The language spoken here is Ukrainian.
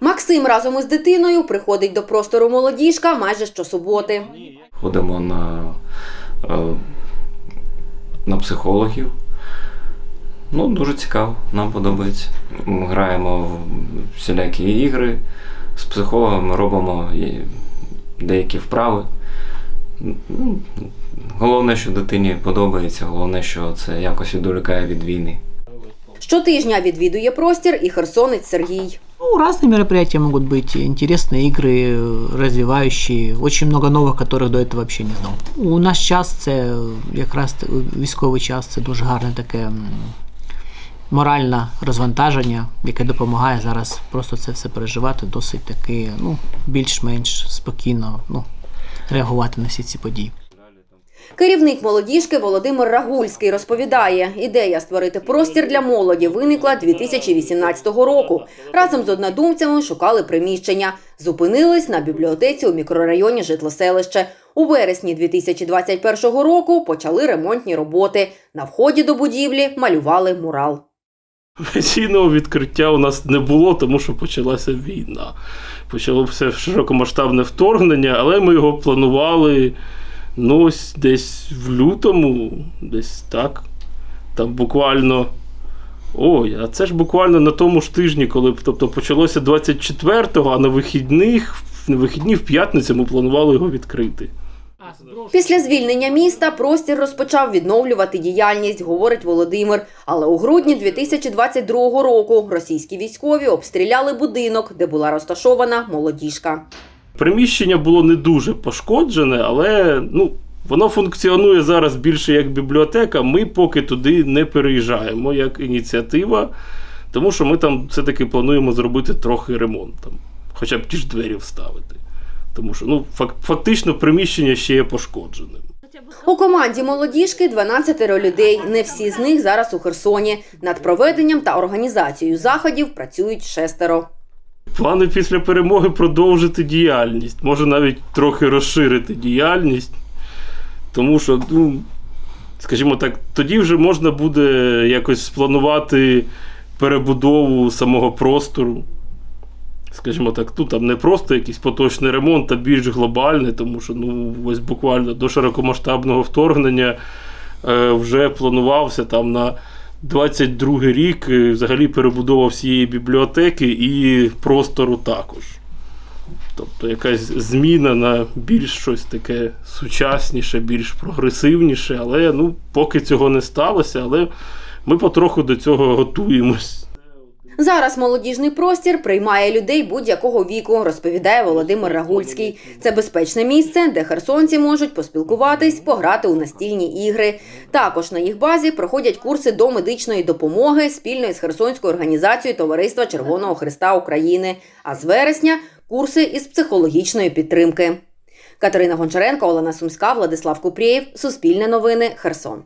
Максим разом із дитиною приходить до простору молодіжка майже щосуботи. Ходимо на, е, на психологів. Ну, дуже цікаво, нам подобається. Ми граємо в всілякі ігри з психологами, робимо деякі вправи. Ну, Головне, що дитині подобається, головне, що це якось відволікає від війни. Щотижня відвідує простір і херсонець Сергій. Ну, разные мероприятия могут быть, интересные игры, э, развивающие, очень много новых, которых до этого вообще не знал. У нас час це якраз т- військовий час, це дуже гарне таке м, моральне розвантаження, яке допомагає зараз просто це все переживати досить таки, ну, більш-менш спокійно ну, реагувати на всі ці події. Керівник молодіжки Володимир Рагульський розповідає, ідея створити простір для молоді виникла 2018 року. Разом з однодумцями шукали приміщення. Зупинились на бібліотеці у мікрорайоні Житлоселище. У вересні 2021 року почали ремонтні роботи. На вході до будівлі малювали мурал. Офіційного відкриття у нас не було, тому що почалася війна. Почалося широкомасштабне вторгнення, але ми його планували ну, ось десь в лютому, десь так. Там буквально. Ой, а це ж буквально на тому ж тижні, коли тобто почалося 24-го, а на вихідних, на вихідні в п'ятницю ми планували його відкрити. Після звільнення міста простір розпочав відновлювати діяльність, говорить Володимир. Але у грудні 2022 року російські військові обстріляли будинок, де була розташована молодіжка. Приміщення було не дуже пошкоджене, але ну, воно функціонує зараз більше як бібліотека. Ми поки туди не переїжджаємо як ініціатива, тому що ми там все-таки плануємо зробити трохи ремонт, там, хоча б ті ж двері вставити. Тому що ну, фак- фактично приміщення ще є пошкодженим. У команді молодіжки 12 людей. Не всі з них зараз у Херсоні. Над проведенням та організацією заходів працюють шестеро. Плани після перемоги продовжити діяльність, може навіть трохи розширити діяльність, тому що, ну, скажімо так, тоді вже можна буде якось спланувати перебудову самого простору. Скажімо так, тут там не просто якийсь поточний ремонт, а більш глобальний, тому що ну, ось буквально до широкомасштабного вторгнення е, вже планувався там на 22 рік е, взагалі перебудова всієї бібліотеки і простору також. Тобто якась зміна на більш щось таке сучасніше, більш прогресивніше, але ну, поки цього не сталося, але ми потроху до цього готуємось. Зараз молодіжний простір приймає людей будь-якого віку, розповідає Володимир Рагульський. Це безпечне місце, де херсонці можуть поспілкуватись, пограти у настільні ігри. Також на їх базі проходять курси до медичної допомоги спільно із Херсонською організацією Товариства Червоного Христа України. А з вересня курси із психологічної підтримки. Катерина Гончаренко, Олена Сумська, Владислав Купрієв. Суспільне новини. Херсон.